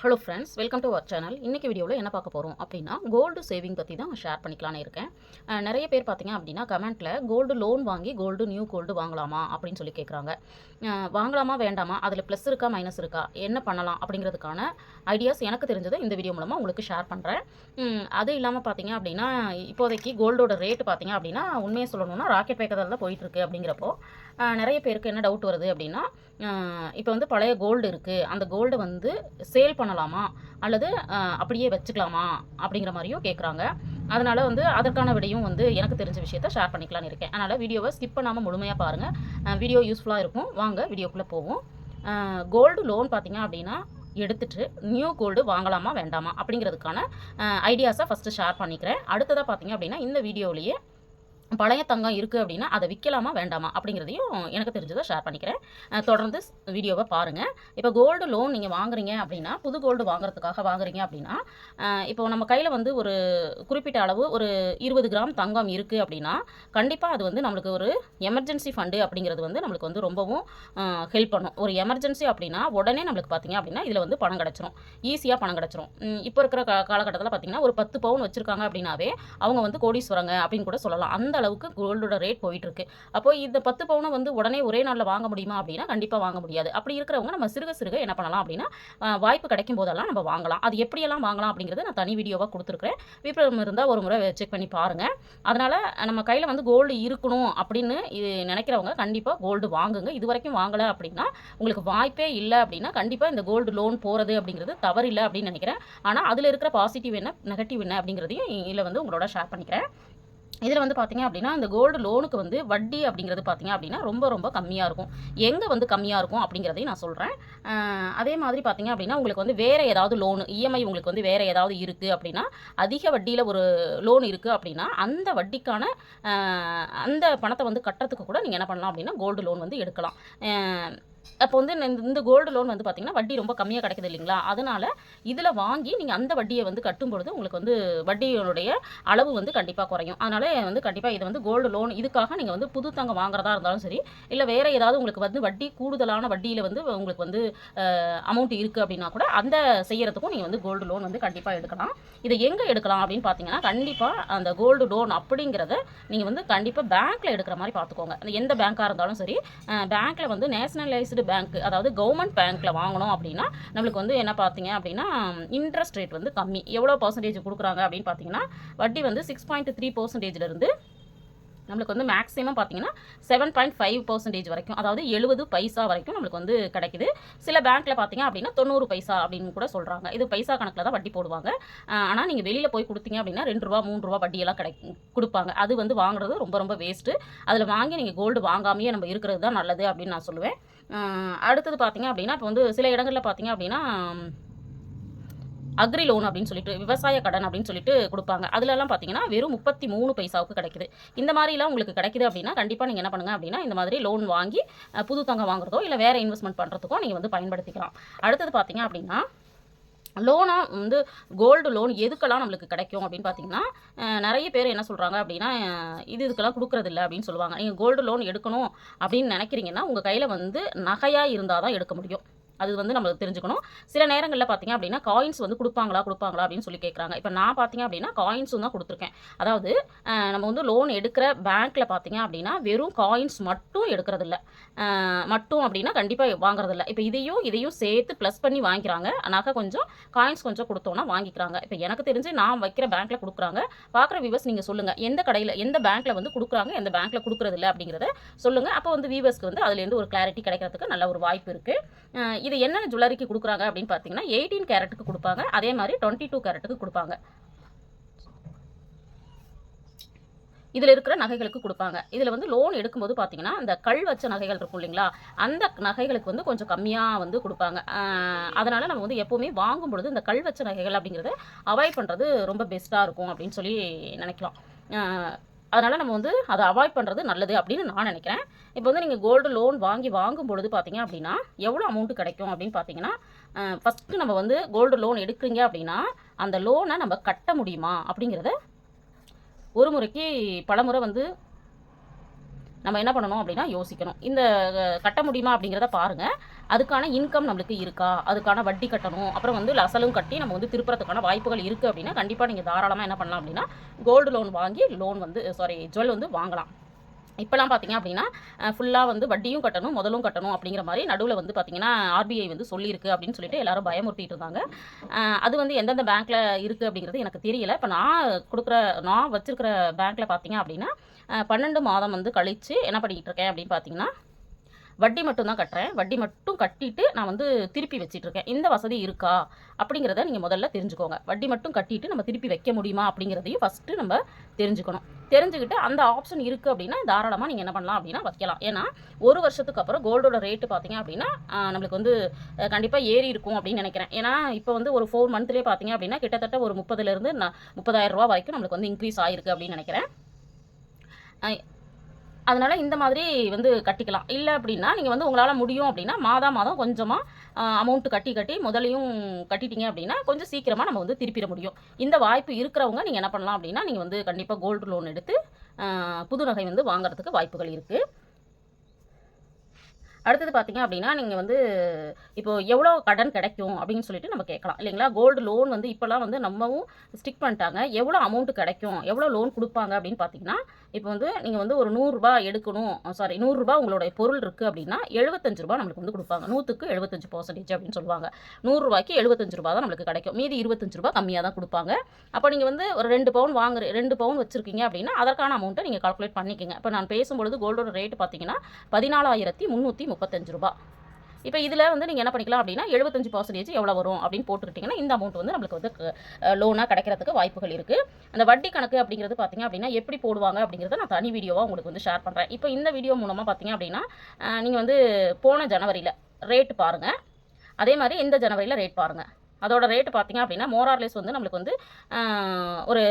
Hello friends welcome to our channel இன்றைக்கி வீடியோவில் என்ன பார்க்க போகிறோம் அப்படின்னா கோல்டு சேவிங் பற்றி தான் ஷேர் பண்ணிக்கலான்னு இருக்கேன். நிறைய பேர் பார்த்தீங்க அப்படின்னா கமெண்ட்டில் கோல்டு லோன் வாங்கி கோல்டு நியூ கோல்டு வாங்கலாமா அப்படின்னு சொல்லி கேட்குறாங்க வாங்கலாமா வேண்டாமா? அதில் ப்ளஸ் இருக்கா மைனஸ் இருக்கா? என்ன பண்ணலாம் அப்படிங்கிறதுக்கான ஐடியாஸ் எனக்கு தெரிஞ்சதை இந்த வீடியோ மூலமாக உங்களுக்கு ஷேர் பண்ணுறேன் அது இல்லாமல் பார்த்தீங்க அப்படின்னா இப்போதைக்கு கோல்டோட ரேட்டு பார்த்தீங்க அப்படின்னா உண்மையை சொல்லணும்னா ராக்கெட் வேக்கத்தில் தான் போயிட்டுருக்கு அப்படிங்கிறப்போ நிறைய பேருக்கு என்ன டவுட் வருது அப்படின்னா இப்போ வந்து பழைய கோல்டு இருக்குது அந்த கோல்டை வந்து சேல் பண்ணலாமா? அல்லது அப்படியே வச்சுக்கலாமா? அப்படிங்கிற மாதிரியும் கேட்குறாங்க அதனால் வந்து அதற்கான விடையும் வந்து எனக்கு தெரிஞ்ச விஷயத்த ஷேர் பண்ணிக்கலான்னு இருக்கேன். அதனால் வீடியோவை ஸ்கிப் பண்ணாமல் முழுமையாக பாருங்கள் வீடியோ யூஸ்ஃபுல்லாக இருக்கும். வாங்க வீடியோக்குள்ளே போவோம். கோல்டு லோன் பார்த்தீங்க அப்படின்னா எடுத்துட்டு நியூ கோல்டு வாங்கலாமா வேண்டாமா? அப்படிங்கிறதுக்கான ஐடியாஸை ஃபஸ்ட்டு ஷேர் பண்ணிக்கிறேன். அடுத்ததாக பார்த்தீங்க அப்படின்னா இந்த வீடியோலேயே பழைய தங்கம் இருக்குது அப்படின்னா அதை விற்கலாமா வேண்டாமா அப்படிங்கிறதையும் எனக்கு தெரிஞ்சதை ஷேர் பண்ணிக்கிறேன். தொடர்ந்து வீடியோவை பாருங்கள் இப்போ கோல்டு லோன் நீங்கள் வாங்குறீங்க அப்படின்னா புது கோல்டு வாங்குறதுக்காக வாங்குறீங்க அப்படின்னா இப்போ நம்ம கையில் வந்து ஒரு குறிப்பிட்ட அளவு ஒரு இருபது கிராம் தங்கம் இருக்குது அப்படின்னா கண்டிப்பாக அது வந்து நம்மளுக்கு ஒரு எமர்ஜென்சி ஃபண்டு அப்படிங்கிறது வந்து நம்மளுக்கு வந்து ரொம்பவும் ஹெல்ப் பண்ணும். ஒரு எமர்ஜென்சி அப்படின்னா உடனே நம்மளுக்கு பார்த்தீங்க அப்படின்னா இதில் வந்து பணம் கிடச்சிரும். ஈஸியாக பணம் கிடச்சிரும். இப்போ இருக்கிற கா காலகட்டத்தில் பார்த்தீங்கன்னா ஒரு பத்து பவுன் வச்சுருக்காங்க அப்படின்னாவே அவங்க வந்து கோடீஸ்வரங்க அப்படின்னு கூட சொல்லலாம். அந்த அளவுக்கு கோல்டோட ரேட் போயிட்டு இருக்கு அப்போ இந்த பத்து பவுனை வந்து உடனே ஒரே நாளில் வாங்க முடியுமா அப்படின்னா கண்டிப்பாக வாங்க முடியாது. அப்படி இருக்கிறவங்க நம்ம சிறுக சிறுக என்ன பண்ணலாம் அப்படின்னா வாய்ப்பு கிடைக்கும் போதெல்லாம் நம்ம வாங்கலாம். அது எப்படியெல்லாம் வாங்கலாம் அப்படிங்கிறத நான் தனி வீடியோவாக கொடுத்துருக்கேன் விருப்பம் இருந்தால் ஒரு முறை செக் பண்ணி பாருங்கள் அதனால் நம்ம கையில் வந்து கோல்டு இருக்கணும் அப்படின்னு இது நினைக்கிறவங்க கண்டிப்பாக கோல்டு வாங்குங்க. இது வரைக்கும் வாங்கலை அப்படின்னா உங்களுக்கு வாய்ப்பே இல்லை அப்படின்னா கண்டிப்பாக இந்த கோல்டு லோன் போகிறது அப்படிங்கிறது தவறில்லை அப்படின்னு நினைக்கிறேன். ஆனால் அதில் இருக்கிற பாசிட்டிவ் என்ன நெகட்டிவ் என்ன அப்படிங்கிறதையும் இதில் வந்து உங்களோட ஷேர் பண்ணிக்கிறேன். இதில் வந்து பார்த்தீங்க அப்படின்னா இந்த கோல்டு லோனுக்கு வந்து வட்டி அப்படிங்கிறது பார்த்தீங்க அப்படின்னா ரொம்ப ரொம்ப கம்மியாக இருக்கும். எங்கே வந்து கம்மியாக இருக்கும் அப்படிங்கிறதையும் நான் சொல்கிறேன் அதே மாதிரி பார்த்தீங்க அப்படின்னா உங்களுக்கு வந்து வேறு ஏதாவது லோனு இஎம்ஐ உங்களுக்கு வந்து வேறு ஏதாவது இருக்குது அப்படின்னா அதிக வட்டியில் ஒரு லோன் இருக்குது அப்படின்னா அந்த வட்டிக்கான அந்த பணத்தை வந்து கட்டுறதுக்கு கூட நீங்கள் என்ன பண்ணலாம் அப்படின்னா கோல்டு லோன் வந்து எடுக்கலாம். அப்போ வந்து இந்த- இந்த கோல்டு லோன் வந்து பார்த்தீங்கன்னா வட்டி ரொம்ப கம்மியாக கிடைக்குது இல்லைங்களா? அதனால் இதில் வாங்கி நீங்கள் அந்த வட்டியை வந்து கட்டும் பொழுது உங்களுக்கு வந்து வட்டியினுடைய அளவு வந்து கண்டிப்பாக குறையும். அதனால் வந்து கண்டிப்பாக இது வந்து கோல்டு லோன் இதுக்காக நீங்கள் வந்து புது தங்கம் வாங்குறதா இருந்தாலும் சரி இல்லை வேறு ஏதாவது உங்களுக்கு வந்து வட்டி கூடுதலான வட்டியில் வந்து உங்களுக்கு வந்து அமௌண்ட் இருக்குது அப்படின்னா கூட அந்த செய்கிறதுக்கும் நீங்கள் வந்து கோல்டு லோன் வந்து கண்டிப்பாக எடுக்கலாம். இதை எங்கே எடுக்கலாம் அப்படின்னு பார்த்தீங்கன்னா கண்டிப்பாக அந்த கோல்டு லோன் அப்படிங்கிறத நீங்கள் வந்து கண்டிப்பாக பேங்க்கில் எடுக்கிற மாதிரி பார்த்துக்கோங்க எந்த பேங்க்காக இருந்தாலும் சரி பேங்க்கில் வந்து நேஷனலைஸ்டு பேங்க் அதாவது கவர்மெண்ட் பேங்க்கில் வாங்கணும் அப்படின்னா நம்மளுக்கு வந்து என்ன பார்த்தீங்க அப்படின்னா இன்ட்ரெஸ்ட் ரேட் வந்து கம்மி. எவ்வளோ பர்சன்டேஜ் கொடுக்குறாங்க அப்படின்னு பார்த்தீங்கன்னா வட்டி வந்து சிக்ஸ் பாயிண்ட் த்ரீ பர்சன்டேஜ்லேருந்து நம்மளுக்கு வந்து மேக்ஸிமம் பார்த்தீங்கன்னா செவன் பாயிண்ட் ஃபைவ் பர்சன்டேஜ் வரைக்கும் அதாவது எழுபது பைசா வரைக்கும் நம்மளுக்கு வந்து கிடைக்குது. சில பேங்க்கில் பார்த்தீங்க அப்படின்னா தொண்ணூறு பைசா அப்படின்னு கூட சொல்கிறாங்க இது பைசா கணக்கில் தான் வட்டி போடுவாங்க. ஆனால் நீங்கள் வெளியில் போய் கொடுத்தீங்க அப்படின்னா ரெண்டு ரூபா மூணு ரூபா வட்டியெல்லாம் கிடை கொடுப்பாங்க. அது வந்து வாங்குறது ரொம்ப ரொம்ப வேஸ்ட்டு அதில் வாங்கி நீங்கள் கோல்டு வாங்காமையே நம்ம இருக்கிறது தான் நல்லது அப்படின்னு நான் சொல்லுவேன். அடுத்தது பார்த்தீங்க அப்படின்னா இப்போ வந்து சில இடங்களில் பார்த்தீங்க அப்படின்னா அக்ரி லோன் அப்படின்னு சொல்லிட்டு விவசாய கடன் அப்படின்னு சொல்லிட்டு கொடுப்பாங்க. அதுலலாம் பார்த்தீங்கன்னா வெறும் முப்பத்தி மூணு பைசாவுக்கு கிடைக்குது. இந்த மாதிரிலாம் உங்களுக்கு கிடைக்குது அப்படின்னா கண்டிப்பாக நீங்கள் என்ன பண்ணுங்க அப்படின்னா இந்த மாதிரி லோன் வாங்கி புது தங்கம் வாங்குறதோ இல்லை வேறு இன்வெஸ்ட்மெண்ட் பண்ணுறதுக்கோ நீங்கள் வந்து பயன்படுத்திக்கலாம். அடுத்தது பார்த்தீங்க அப்படின்னா லோனாக வந்து கோல்டு லோன் எதுக்கெல்லாம் நம்மளுக்கு கிடைக்கும் அப்படின்னு பார்த்தீங்கன்னா நிறைய பேர் என்ன சொல்கிறாங்க அப்படின்னா இது இதுக்கெல்லாம் கொடுக்குறதில்ல அப்படின்னு சொல்லுவாங்க. நீங்கள் கோல்டு லோன் எடுக்கணும் அப்படின்னு நினைக்கிறீங்கன்னா உங்கள் கையில் வந்து நகையாக இருந்தால் தான் எடுக்க முடியும். அது வந்து நம்மளுக்கு தெரிஞ்சுக்கணும். சில நேரங்களில் பார்த்தீங்க அப்படின்னா காயின்ஸ் வந்து கொடுப்பாங்களா கொடுப்பாங்களா அப்படின்னு சொல்லி கேட்குறாங்க இப்போ நான் பார்த்தீங்க அப்படின்னா காயின்ஸும் தான் கொடுத்துருக்கேன். அதாவது நம்ம வந்து லோன் எடுக்கிற பேங்க்கில் பார்த்தீங்க அப்படின்னா வெறும் காயின்ஸ் மட்டும் எடுக்கிறதில்ல. மட்டும் அப்படின்னா கண்டிப்பாக வாங்குறதில்ல. இப்போ இதையும் இதையும் சேர்த்து ப்ளஸ் பண்ணி வாங்கிக்கிறாங்க. நகை கொஞ்சம் காயின்ஸ் கொஞ்சம் கொடுத்தோன்னா வாங்கிக்கிறாங்க. இப்போ எனக்கு தெரிஞ்சு நான் வைக்கிற பேங்க்கில் கொடுக்குறாங்க. பார்க்குற வியூவர்ஸ் நீங்கள் சொல்லுங்கள் எந்த கடையில் எந்த பேங்க்கில் வந்து கொடுக்குறாங்க எந்த பேங்க்கில் கொடுக்குறதில்ல அப்படிங்கிறத சொல்லுங்கள் அப்போ வந்து வியூவர்ஸ்க்கு வந்து அதுலேருந்து ஒரு கிளாரிட்டி கிடைக்கிறதுக்கு நல்ல ஒரு வாய்ப்பு இருக்குது இது என்னென்ன ஜுவல்லரிக்கு கொடுக்குறாங்க அப்படின்னு பார்த்தீங்கன்னா எயிட்டீன் கேரட்டுக்கு கொடுப்பாங்க. அதே மாதிரி டுவெண்ட்டி டூ கேரட்டுக்கு கொடுப்பாங்க. இதில் இருக்கிற நகைகளுக்கு கொடுப்பாங்க. இதில் வந்து லோன் எடுக்கும்போது பார்த்தீங்கன்னா அந்த கல் வச்ச நகைகள் இருக்கும் இல்லைங்களா? அந்த நகைகளுக்கு வந்து கொஞ்சம் கம்மியாக வந்து கொடுப்பாங்க. அதனால் நம்ம வந்து எப்போவுமே வாங்கும் பொழுது இந்த கல் வச்ச நகைகள் அப்படிங்கிறத அவாய்ட் பண்ணுறது ரொம்ப பெஸ்ட்டாக இருக்கும் அப்படின்னு சொல்லி நினைக்கலாம். அதனால் நம்ம வந்து அதை அவாய்ட் பண்ணுறது நல்லது அப்படின்னு நான் நினைக்கிறேன். இப்போ வந்து நீங்கள் கோல்டு லோன் வாங்கி வாங்கும் பொழுது பார்த்தீங்க அப்படின்னா எவ்வளோ அமௌண்ட் கிடைக்கும் அப்படின்னு பார்த்தீங்கன்னா ஃபஸ்ட்டு நம்ம வந்து கோல்டு லோன் எடுக்கிறீங்க அப்படின்னா அந்த லோனை நம்ம கட்ட முடியுமா அப்படிங்கிறத ஒரு முறைக்கு பல முறை வந்து நம்ம என்ன பண்ணணும் அப்படின்னா யோசிக்கணும். இந்த கட்ட முடியுமா அப்படிங்கிறத பாருங்கள் அதுக்கான இன்கம் நம்மளுக்கு இருக்கா? அதுக்கான வட்டி கட்டணும். அப்புறம் வந்து லசலும் கட்டி நம்ம வந்து திருப்புறதுக்கான வாய்ப்புகள் இருக்குது அப்படின்னா கண்டிப்பாக நீங்கள் தாராளமாக என்ன பண்ணலாம் அப்படின்னா கோல்டு லோன் வாங்கி லோன் வந்து சாரி ஜுவல் வந்து வாங்கலாம். இப்போலாம் பார்த்தீங்க அப்படின்னா ஃபுல்லாக வந்து வட்டியும் கட்டணும் முதலும் கட்டணும் அப்படிங்கிற மாதிரி நடுவில் வந்து பார்த்தீங்கன்னா ஆர்பிஐ வந்து சொல்லியிருக்கு அப்படின்னு சொல்லிட்டு எல்லாரும் பயமுறுத்திட்டு இருந்தாங்க. அது வந்து எந்தெந்த பேங்க்கில் இருக்குது அப்படிங்கிறது எனக்கு தெரியல. இப்போ நான் கொடுக்குற நான் வச்சுருக்கிற பேங்க்கில் பார்த்தீங்க அப்படின்னா பன்னெண்டு மாதம் வந்து கழித்து என்ன பண்ணிக்கிட்டு இருக்கேன் அப்படின்னு பார்த்தீங்கன்னா வட்டி மட்டும் தான் கட்டுறேன். வட்டி மட்டும் கட்டிட்டு நான் வந்து திருப்பி வச்சிட்ருக்கேன். இந்த வசதி இருக்கா? அப்படிங்கிறத நீங்கள் முதல்ல தெரிஞ்சுக்கோங்க. வட்டி மட்டும் கட்டிட்டு நம்ம திருப்பி வைக்க முடியுமா? அப்படிங்கிறதையும் ஃபஸ்ட்டு நம்ம தெரிஞ்சுக்கணும். தெரிஞ்சுக்கிட்டு அந்த ஆப்ஷன் இருக்குது அப்படின்னா தாராளமாக நீங்கள் என்ன பண்ணலாம் அப்படின்னா வைக்கலாம். ஏன்னா ஒரு வருஷத்துக்கு அப்புறம் கோல்டோட ரேட்டு பார்த்தீங்க அப்படின்னா நம்மளுக்கு வந்து கண்டிப்பாக ஏறி இருக்கும் அப்படின்னு நினைக்கிறேன். ஏன்னா இப்போ வந்து ஒரு ஃபோர் மந்த்லேயே பார்த்தீங்க அப்படின்னா கிட்டத்தட்ட ஒரு முப்பதுலேருந்து முப்பதாயிரம் ரூபா வரைக்கும் நம்மளுக்கு வந்து இன்க்ரீஸ் ஆயிருக்கு அப்படின்னு நினைக்கிறேன். அதனால இந்த மாதிரி வந்து கட்டிக்கலாம். இல்லை அப்படின்னா நீங்கள் வந்து உங்களால் முடியும் அப்படின்னா மாதம் மாதம் கொஞ்சமாக அமௌண்ட்டு கட்டி கட்டி முதலையும் கட்டிட்டீங்க அப்படின்னா கொஞ்சம் சீக்கிரமாக நம்ம வந்து திருப்பிட முடியும். இந்த வாய்ப்பு இருக்கிறவங்க நீங்கள் என்ன பண்ணலாம் அப்படின்னா நீங்கள் வந்து கண்டிப்பாக கோல்டு லோன் எடுத்து புது நகை வந்து வாங்குறதுக்கு வாய்ப்புகள் இருக்குது அடுத்தது பார்த்தீங்க அப்படின்னா நீங்கள் வந்து இப்போ எவ்வளோ கடன் கிடைக்கும் அப்படின்னு சொல்லிட்டு நம்ம கேட்கலாம். இல்லைங்களா? கோல்டு லோன் வந்து இப்போலாம் வந்து நம்மவும் ஸ்டிக் பண்ணிட்டாங்க. எவ்வளோ அமௌண்ட் கிடைக்கும்? எவ்வளோ லோன் கொடுப்பாங்க அப்படின்னு பார்த்தீங்கன்னா இப்போ வந்து நீங்கள் வந்து ஒரு நூறுரூபா எடுக்கணும். சாரி நூறுரூபா உங்களுடைய பொருள் இருக்குது அப்படின்னா எழுபத்தஞ்சு ரூபா நம்மளுக்கு வந்து கொடுப்பாங்க. நூற்றுக்கு எழுபத்தஞ்சு பர்சன்டேஜ் அப்படின்னு சொல்லுவாங்க. நூறுரூவாய்க்கு எழுபத்தஞ்சு ரூபா தான் நம்மளுக்கு கிடைக்கும். மீதி இருபத்தஞ்சு ரூபா கம்மியாக தான் கொடுப்பாங்க. அப்போ நீங்கள் வந்து ஒரு ரெண்டு பவுன் வாங்குற ரெண்டு பவுன் வச்சுருக்கீங்க அப்படின்னா அதற்கான அமௌண்ட்டை நீங்கள் கால்குலேட் பண்ணிக்கோங்க. இப்போ நான் பேசும்பொழுது கோல்டோட ரேட் பார்த்தீங்கன்னா பதினாலாயிரத்தி முந்நூற்றி முப்பத்தஞ்சு ரூபா. இப்போ இதில் வந்து நீங்கள் என்ன பண்ணிக்கலாம் அப்படின்னா எழுபத்தஞ்சு பர்சன்டேஜ் எவ்வளோ வரும் அப்படின்னு போட்டுக்கிட்டிங்கன்னா இந்த அமௌண்ட் வந்து நம்மளுக்கு வந்து லோனாக கிடைக்கிறதுக்கு வாய்ப்புகள் இருக்குது அந்த வட்டி கணக்கு அப்படிங்கிறது பார்த்தீங்க அப்படின்னா எப்படி போடுவாங்க அப்படிங்கிறத நான் தனி வீடியோவாக உங்களுக்கு வந்து ஷேர் பண்ணுறேன் இப்போ இந்த வீடியோ மூலமாக பார்த்தீங்க அப்படின்னா நீங்கள் வந்து போன ஜனவரியில் ரேட் பாருங்கள் அதே மாதிரி இந்த ஜனவரியில் ரேட் பாருங்கள் அதோட ரேட்டு பார்த்தீங்க அப்படின்னா மோரார்லெஸ் வந்து நம்மளுக்கு வந்து ஒரு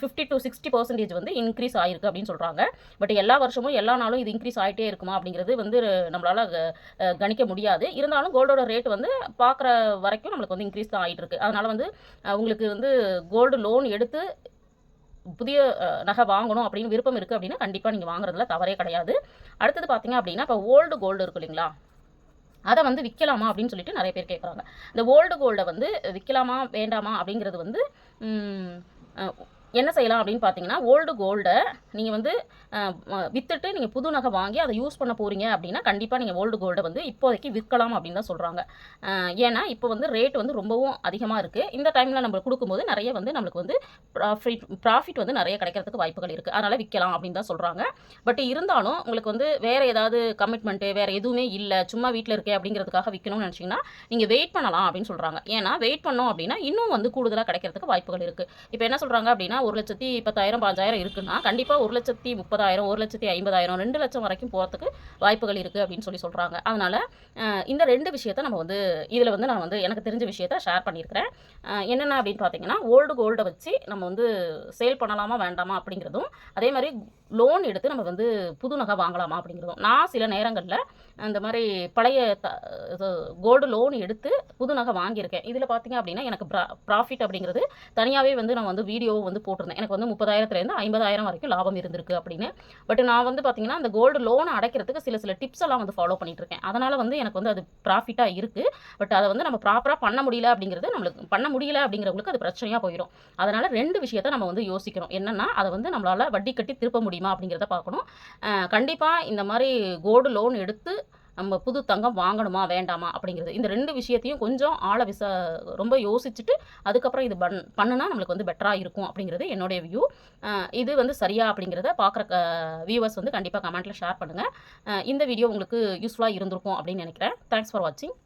ஃபிஃப்டி டு சிக்ஸ்டி பர்சன்டேஜ் வந்து இன்க்ரீஸ் ஆகிருக்கு அப்படின்னு சொல்கிறாங்க பட் எல்லா வருஷமும் எல்லா நாளும் இது இன்க்ரீஸ் ஆகிட்டே இருக்குமா அப்படிங்கிறது வந்து நம்மளால் கணிக்க முடியாது. இருந்தாலும் கோல்டோட ரேட் வந்து பார்க்குற வரைக்கும் நம்மளுக்கு வந்து இன்க்ரீஸ் தான் ஆகிட்டு இருக்கு. அதனால் வந்து உங்களுக்கு வந்து கோல்டு லோன் எடுத்து புதிய நகை வாங்கணும் அப்படின்னு விருப்பம் இருக்குது அப்படின்னா கண்டிப்பாக நீங்கள் வாங்குறதுல தவறே கிடையாது. அடுத்தது பார்த்தீங்க அப்படின்னா இப்போ ஓல்டு கோல்டு இருக்கு இல்லைங்களா? அதை வந்து விற்கலாமா அப்படின்னு சொல்லிட்டு நிறைய பேர் கேட்குறாங்க இந்த ஓல்டு கோல்டை வந்து விற்கலாமா வேண்டாமா அப்படிங்கிறது வந்து என்ன செய்யலாம் அப்படின்னு பார்த்தீங்கன்னா ஓல்டு கோல்டை நீங்கள் வந்து விற்றுட்டு வித்துட்டு நீங்கள் புது நகை வாங்கி அதை யூஸ் பண்ண போகிறீங்க அப்படின்னா கண்டிப்பாக நீங்கள் ஓல்டு கோல்டை வந்து இப்போதைக்கு விற்கலாம் அப்படின்னு தான் சொல்கிறாங்க ஏன்னா இப்போ வந்து ரேட் வந்து ரொம்பவும் அதிகமாக இருக்குது இந்த டைமில் நம்ம கொடுக்கும்போது நிறைய வந்து நம்மளுக்கு வந்து ப்ராஃபிட் ப்ராஃபிட் வந்து நிறைய கிடைக்கிறதுக்கு வாய்ப்புகள் இருக்குது அதனால் விற்கலாம் அப்படின்னு தான் சொல்கிறாங்க பட் இருந்தாலும் உங்களுக்கு வந்து வேறு ஏதாவது கமிட்மெண்ட்டு வேறு எதுவுமே இல்லை சும்மா வீட்டில் இருக்கே அப்படிங்கிறதுக்காக விற்கணும்னு நினச்சிங்கன்னா நீங்கள் வெயிட் பண்ணலாம் அப்படின்னு சொல்கிறாங்க ஏன்னா வெயிட் பண்ணோம் அப்படின்னா இன்னும் வந்து கூடுதலாக கிடைக்கிறதுக்கு வாய்ப்புகள் இருக்குது இப்போ என்ன சொல்கிறாங்க அப்படின்னா ஒரு லட்சத்தி பத்தாயிரம் பாஞ்சாயிரம் இருக்குன்னா கண்டிப்பாக ஒரு லட்சத்தி முப்பதாயிரம் ஒரு லட்சத்தி ஐம்பதாயிரம் ரெண்டு லட்சம் வரைக்கும் போகிறதுக்கு வாய்ப்புகள் இருக்குது அப்படின்னு சொல்லி சொல்கிறாங்க அதனால் இந்த ரெண்டு விஷயத்த நம்ம வந்து இதில் வந்து நான் வந்து எனக்கு தெரிஞ்ச விஷயத்த ஷேர் பண்ணியிருக்கிறேன். என்னென்ன அப்படின்னு பார்த்தீங்கன்னா ஓல்டு கோல்டை வச்சு நம்ம வந்து சேல் பண்ணலாமா வேண்டாமா அப்படிங்கிறதும் அதே மாதிரி லோன் எடுத்து நம்ம வந்து புது நகை வாங்கலாமா அப்படிங்கிறதும். நான் சில நேரங்களில் அந்த மாதிரி பழைய கோல்டு லோன் எடுத்து புது நகை வாங்கியிருக்கேன். இதில் பார்த்தீங்க அப்படின்னா எனக்கு ப்ரா ப்ராஃபிட் அப்படிங்கிறது தனியாகவே வந்து நான் வந்து வீடியோ வந்து போட்டிருந்தேன். எனக்கு வந்து முப்பதாயிரத்துலேருந்து ஐம்பதாயிரம் வரைக்கும் லாபம் இருந்திருக்கு அப்படின்னு. பட் நான் வந்து பார்த்தீங்கன்னா அந்த கோல்டு லோனை அடைக்கிறதுக்கு சில சில டிப்ஸ் எல்லாம் வந்து ஃபாலோ பண்ணிகிட்ருக்கேன் இருக்கேன் அதனால் வந்து எனக்கு வந்து அது ப்ராஃபிட்டாக இருக்குது பட் அதை வந்து நம்ம ப்ராப்பராக பண்ண முடியல அப்படிங்கிறது நம்மளுக்கு பண்ண முடியல அப்படிங்கிறவங்களுக்கு அது பிரச்சனையாக போயிடும் அதனால் ரெண்டு விஷயத்தை நம்ம வந்து யோசிக்கணும். என்னென்னா அதை வந்து நம்மளால் வட்டி கட்டி திருப்ப முடியும் முடியுமா அப்படிங்கிறத பார்க்கணும். கண்டிப்பாக இந்த மாதிரி கோல்டு லோன் எடுத்து நம்ம புது தங்கம் வாங்கணுமா வேண்டாமா அப்படிங்கிறது. இந்த ரெண்டு விஷயத்தையும் கொஞ்சம் ஆழ விச ரொம்ப யோசிச்சுட்டு அதுக்கப்புறம் இது பண் பண்ணுனா நம்மளுக்கு வந்து பெட்டராக இருக்கும் அப்படிங்கிறது என்னுடைய வியூ இது வந்து சரியா அப்படிங்கிறத பார்க்குற க வியூவர்ஸ் வந்து கண்டிப்பாக கமெண்ட்டில் ஷேர் பண்ணுங்கள் இந்த வீடியோ உங்களுக்கு யூஸ்ஃபுல்லாக இருந்திருக்கும் அப்படின்னு நினைக்கிறேன். தேங்க்ஸ் ஃபார் வாட்சிங்